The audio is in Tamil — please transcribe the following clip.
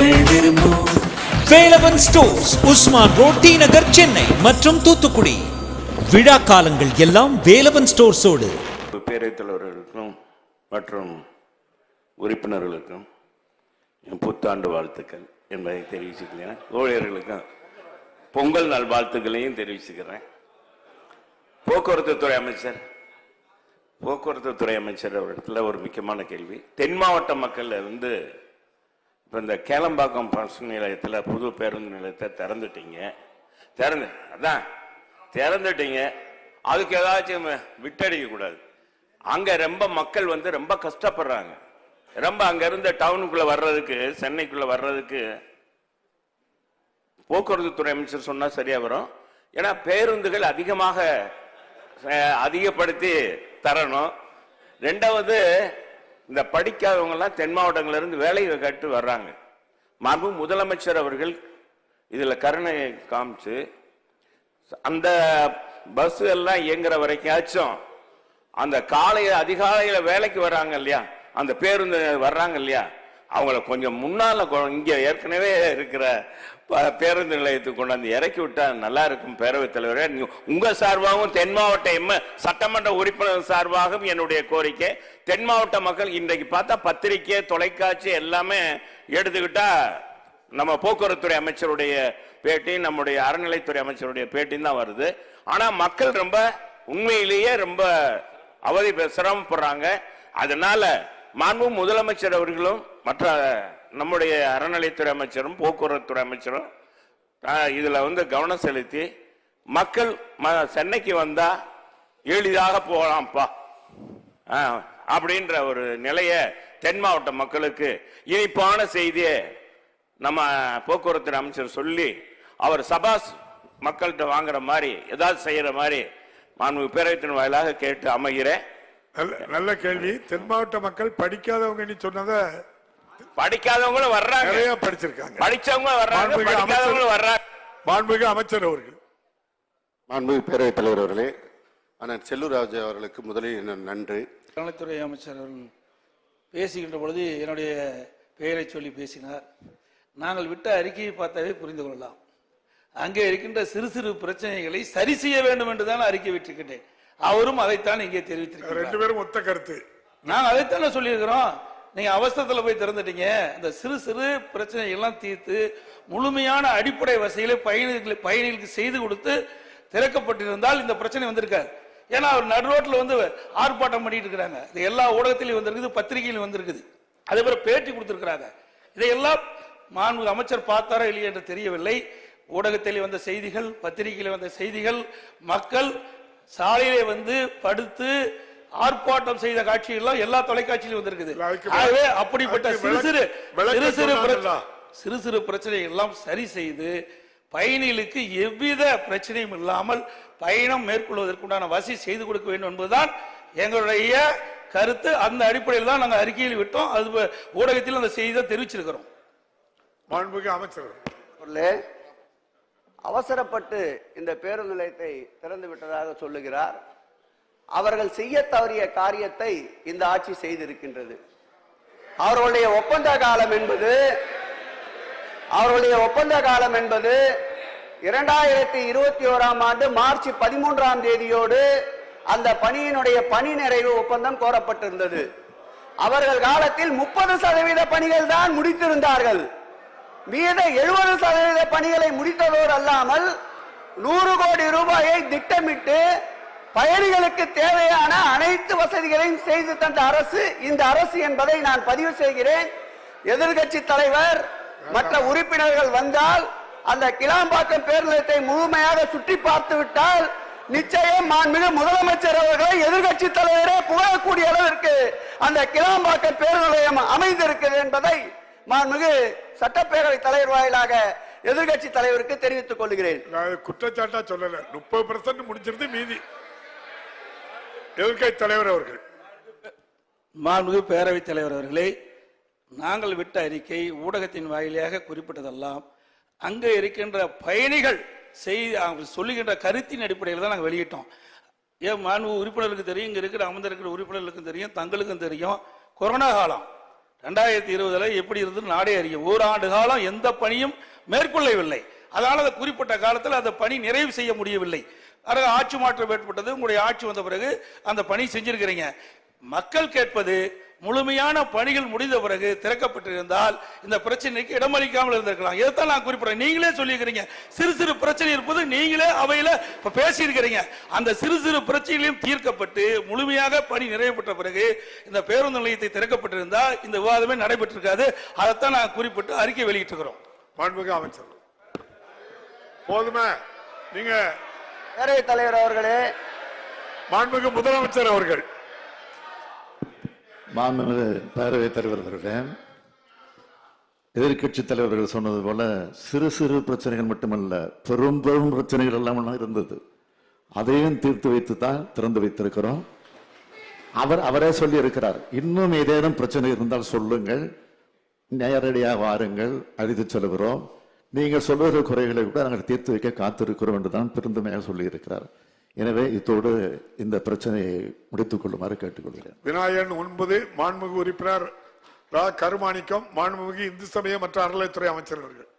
மக்கள் விரும்பும். Velavan stores Usman road T Nagar Chennai மற்றும் தூத்துக்குடி. விழா காலங்கள் எல்லாம் வேலவன் ஸ்டோர்ஸோடு. பேரவைத் தலைவர்களுக்கும் மற்றும் உறுப்பினர்களுக்கும் என் புத்தாண்டு வாழ்த்துக்கள் என்பதை தெரிவிச்சுக்கிறேன். ஊழியர்களுக்கும் பொங்கல் நாள் வாழ்த்துக்களையும் தெரிவிச்சுக்கிறேன். போக்குவரத்து துறை அமைச்சர் போக்குவரத்து துறை அமைச்சர் அவரிடத்துல ஒரு முக்கியமான கேள்வி. தென் மாவட்ட மக்கள் வந்து இப்போ இந்த கேளம்பாக்கம் பஸ் நிலையத்தில் புது பேருந்து நிலையத்தை திறந்துட்டீங்க. திறந்து அதான் திறந்துட்டீங்க. அதுக்கு ஏதாச்சும் விட்டடிக்க கூடாது. ரொம்ப மக்கள் வந்து ரொம்ப கஷ்டப்படுறாங்க. ரொம்ப அங்கேருந்து டவுனுக்குள்ளே வர்றதுக்கு சென்னைக்குள்ளே வர்றதுக்கு போக்குவரத்து துறை அமைச்சர் சொன்னால் சரியாக வரும். ஏன்னா பேருந்துகள் அதிகமாக அதிகப்படுத்தி தரணும். ரெண்டாவது இந்த படிக்காதவங்க எல்லாம் தென் மாவட்டங்களிலிருந்து வேலையை கட்டு வர்றாங்க. மரபு முதலமைச்சர் அவர்கள் இதுல கருணை காமிச்சு அந்த பஸ் எல்லாம் இயங்குற வரைக்காச்சும் அந்த காலையில் அதிகாலையில வேலைக்கு வர்றாங்க இல்லையா? அந்த பேருந்து வர்றாங்க இல்லையா? அவங்கள கொஞ்சம் முன்னால் இங்கே ஏற்கனவே இருக்கிற ப- பேருந்து நிலையத்துக்கு கொண்டாந்து இறக்கி விட்டால் நல்லா இருக்கும் பேரவைத் தலைவரே. உங்கள் சார்பாகவும் தென் மாவட்ட எம் சட்டமன்ற உறுப்பினர் சார்பாகவும் என்னுடைய கோரிக்கை. தென் மாவட்ட மக்கள் இன்றைக்கு பார்த்தா பத்திரிக்கை தொலைக்காட்சி எல்லாமே எடுத்துக்கிட்டா நம்ம போக்குவரத்துறை அமைச்சருடைய பேட்டி நம்முடைய அறநிலைத்துறை அமைச்சருடைய பேட்டியும் தான் வருது. ஆனால் மக்கள் ரொம்ப உண்மையிலேயே ரொம்ப அவதி சிரமப்படுறாங்க. அதனால மாண்பு முதலமைச்சர் அவர்களும் மற்ற நம்முடைய அறநிலைத்துறை அமைச்சரும் போக்குவரத்துறை அமைச்சரும் இதில் வந்து கவனம் செலுத்தி மக்கள் ம- சென்னைக்கு வந்தா எளிதாக போகலாம்ப்பா. ஆ, அப்படின்ற ஒரு நிலைய தென் மாவட்ட மக்களுக்கு இனிப்பான செய்தியை நம்ம போக்குவரத்து அமைச்சர் சொல்லி அவர் சபாஸ் மக்கள்கிட்ட வாங்குற மாதிரி ஏதாவது செய்யற மாதிரி மாண்பு பேரவைத்தின் வாயிலாக கேட்டு அமைகிறேன். நல்ல நல்ல கேள்வி. தென் மாவட்ட மக்கள் படிக்காதவங்க சொன்னதை படிக்காதவங்களும் வர்றாங்க. நிறைய படிச்சிருக்காங்க. படிச்சவங்க வர்றாங்க படிக்காதவங்களும் வர்றாங்க. மாண்புமிகு அமைச்சர் அவர்கள். மாண்புமிகு பேரவைத் தலைவர் அவர்களே அண்ணன் செல்லூராஜ் அவர்களுக்கு முதலில் என் நன்றி. நலத்துறை அமைச்சர் அவர்கள் பேசுகின்ற பொழுது என்னுடைய பெயரை சொல்லி பேசினார். நாங்கள் விட்ட அறிக்கையை பார்த்தாவே புரிந்து கொள்ளலாம். அங்கே இருக்கின்ற சிறு சிறு பிரச்சனைகளை சரி செய்ய வேண்டும் என்று தான் அறிக்கை விட்டிருக்கின்றேன். அவரும் அதைத்தான் இங்கே ரெண்டு தெரிவித்திருக்கிறார் பேரும் ஒத்த கருத்து. நாங்க அதைத்தானே சொல்லியிருக்கிறோம். நீங்க அவசரத்தில் போய் திறந்துட்டீங்க. இந்த சிறு சிறு பிரச்சனை எல்லாம் தீர்த்து முழுமையான அடிப்படை வசதிகளை பயணிகளுக்கு பயணிகளுக்கு செய்து கொடுத்து திறக்கப்பட்டிருந்தால் இந்த பிரச்சனை வந்திருக்காது. ஏன்னா அவர் நடுரோட்டில் வந்து ஆர்ப்பாட்டம் பண்ணிட்டு இருக்கிறாங்க. இது எல்லா ஊடகத்திலையும் வந்திருக்குது பத்திரிகையிலும் வந்திருக்குது. அதே போல பேட்டி கொடுத்துருக்குறாங்க. இதையெல்லாம் மாண்பு அமைச்சர் பார்த்தாரா இல்லையா என்று தெரியவில்லை. ஊடகத்தில் வந்த செய்திகள் பத்திரிகையில் வந்த செய்திகள் மக்கள் சாலையிலே வந்து படுத்து ஆர்ப்பாட்டம் செய்த காட்சியெல்லாம் எல்லா தொலைக்காட்சியிலும் வந்திருக்குது. ஆகவே அப்படிப்பட்ட சிறு சிறு சிறு சிறு? சிறு சிறு பிரச்சனை எல்லாம் சரி செய்து பயணிகளுக்கு எவ்வித பிரச்சனையும் இல்லாமல் பயணம் மேற்கொள்வதற்குண்டான வசதி செய்து கொடுக்க வேண்டும் என்பதுதான் எங்களுடைய கருத்து. அந்த அடிப்படையில் தான் நாங்கள் அறிக்கையில் விட்டோம். அது ஊடகத்தில் அந்த செய்தி தான் தெரிவிச்சிருக்கிறோம். மாண்புமிகு அமைச்சர். அவசரப்பட்டு இந்த பேருந்து நிலையத்தை திறந்து விட்டதாக சொல்லுகிறார். அவர்கள் செய்ய தவறிய காரியத்தை இந்த ஆட்சி செய்திருக்கின்றது. அவர்களுடைய ஒப்பந்த காலம் என்பது அவர்களுடைய ஒப்பந்த காலம் என்பது இரண்டாயிரத்தி இருபத்தி ஓராம் ஆண்டு மார்ச் பதிமூன்றாம் தேதியோடு அந்த பணியினுடைய பணி நிறைவு ஒப்பந்தம் கோரப்பட்டிருந்தது. அவர்கள் காலத்தில் முப்பது சதவீத பணிகள் தான் முடித்திருந்தார்கள். மீத எழுபது சதவீத பணிகளை முடித்ததோடு அல்லாமல் நூறு கோடி ரூபாயை திட்டமிட்டு பயணிகளுக்கு தேவையான அனைத்து வசதிகளையும் செய்து தந்த அரசு இந்த அரசு என்பதை நான் பதிவு செய்கிறேன். எதிர்கட்சி தலைவர் மற்ற உறுப்பினர்கள் வந்தால் அந்த கிளாம்பாக்கம் பேருந்தத்தை முழுமையாக சுற்றி பார்த்து விட்டால் நிச்சயம் மாண்புமிகு முதலமைச்சர் அவர்களை எதிர்கட்சி தலைவரே புகழக்கூடிய அளவிற்கு அந்த கிளாம்பாக்கம் பேருந்து நிலையம் அமைந்திருக்கிறது என்பதை மாண்புமிகு சட்டப்பேரவை தலைவர் வாயிலாக எதிர்கட்சி தலைவருக்கு தெரிவித்துக் கொள்கிறேன். நான் குற்றச்சாட்டா சொல்லல. முப்பது பெர்சன்ட் முடிச்சிருந்து மீதி. எதிர்கை தலைவர் அவர்கள். மாண்புமிகு பேரவைத் தலைவர் அவர்களே நாங்கள் விட்ட அறிக்கை ஊடகத்தின் வாயிலாக குறிப்பிட்டதெல்லாம் அங்கே இருக்கின்ற பயணிகள் செய்தி அவங்க சொல்லுகின்ற கருத்தின் அடிப்படையில் தான் நாங்கள் வெளியிட்டோம். ஏன் மாண்பு உறுப்பினர்களுக்கு தெரியும் இங்கே இருக்கிற அமர்ந்திருக்கிற உறுப்பினர்களுக்கும் தெரியும் தங்களுக்கும் தெரியும். கொரோனா காலம் ரெண்டாயிரத்தி இருபதுல எப்படி இருந்து நாடே அறியும் ஓராண்டு காலம் எந்த பணியும் மேற்கொள்ளவில்லை. அதனால் அந்த குறிப்பிட்ட காலத்தில் அந்த பணி நிறைவு செய்ய முடியவில்லை. அதனால ஆட்சி மாற்றம் ஏற்பட்டது உங்களுடைய ஆட்சி வந்த பிறகு அந்த பணி செஞ்சிருக்கிறீங்க. மக்கள் கேட்பது முழுமையான பணிகள் முடிந்த பிறகு திறக்கப்பட்டிருந்தால் இந்த பிரச்சனைக்கு இடமளிக்காமல் இருந்திருக்கலாம். இதைத்தான் நான் குறிப்பிடறேன். நீங்களே சொல்லியிருக்கிறீங்க. சிறு சிறு பிரச்சனை இருப்பது நீங்களே அவையில் இப்போ பேசியிருக்கிறீங்க. அந்த சிறு சிறு பிரச்சனைகளையும் தீர்க்கப்பட்டு முழுமையாக பணி நிறைவு பெற்ற பிறகு இந்த பேருந்து நிலையத்தை திறக்கப்பட்டிருந்தால் இந்த விவாதமே நடைபெற்றிருக்காது. அதைத்தான் நான் குறிப்பிட்டு அறிக்கை வெளியிட்டிருக்கிறோம். மாண்புமிகு அமைச்சர். போதுமே. நீங்கள் பேரவைத் தலைவர் அவர்களே. மாண்புமிகு முதலமைச்சர் அவர்கள். மாண்புமிகு பேரவைத் தலைவர் அவர்களே எதிர்க்கட்சி தலைவர்கள் சொன்னது போல சிறு சிறு பிரச்சனைகள் மட்டுமல்ல பெரும் பெரும் பிரச்சனைகள் எல்லாம் இருந்தது. அதையும் தீர்த்து வைத்து தான் திறந்து வைத்திருக்கிறோம். அவர் அவரே சொல்லி இருக்கிறார் இன்னும் ஏதேனும் பிரச்சனை இருந்தால் சொல்லுங்கள். நேரடியாக வாருங்கள் அழைத்து செல்கிறோம். நீங்கள் சொல்வதற்கு குறைகளை கூட நாங்கள் தீர்த்து வைக்க காத்திருக்கிறோம் என்று தான் பெருந்தமையாக சொல்லியிருக்கிறார். எனவே இத்தோடு இந்த பிரச்சனையை முடித்துக் கொள்ளுமாறு கேட்டுக்கொள்கிறேன். விநாயகன் ஒன்பது மாண்புமிகு உறுப்பினர் ரா. கருமாணிக்கம் மாண்புமிகு இந்து சமய மற்றும் அறநிலைத்துறை அமைச்சர் அவர்கள்.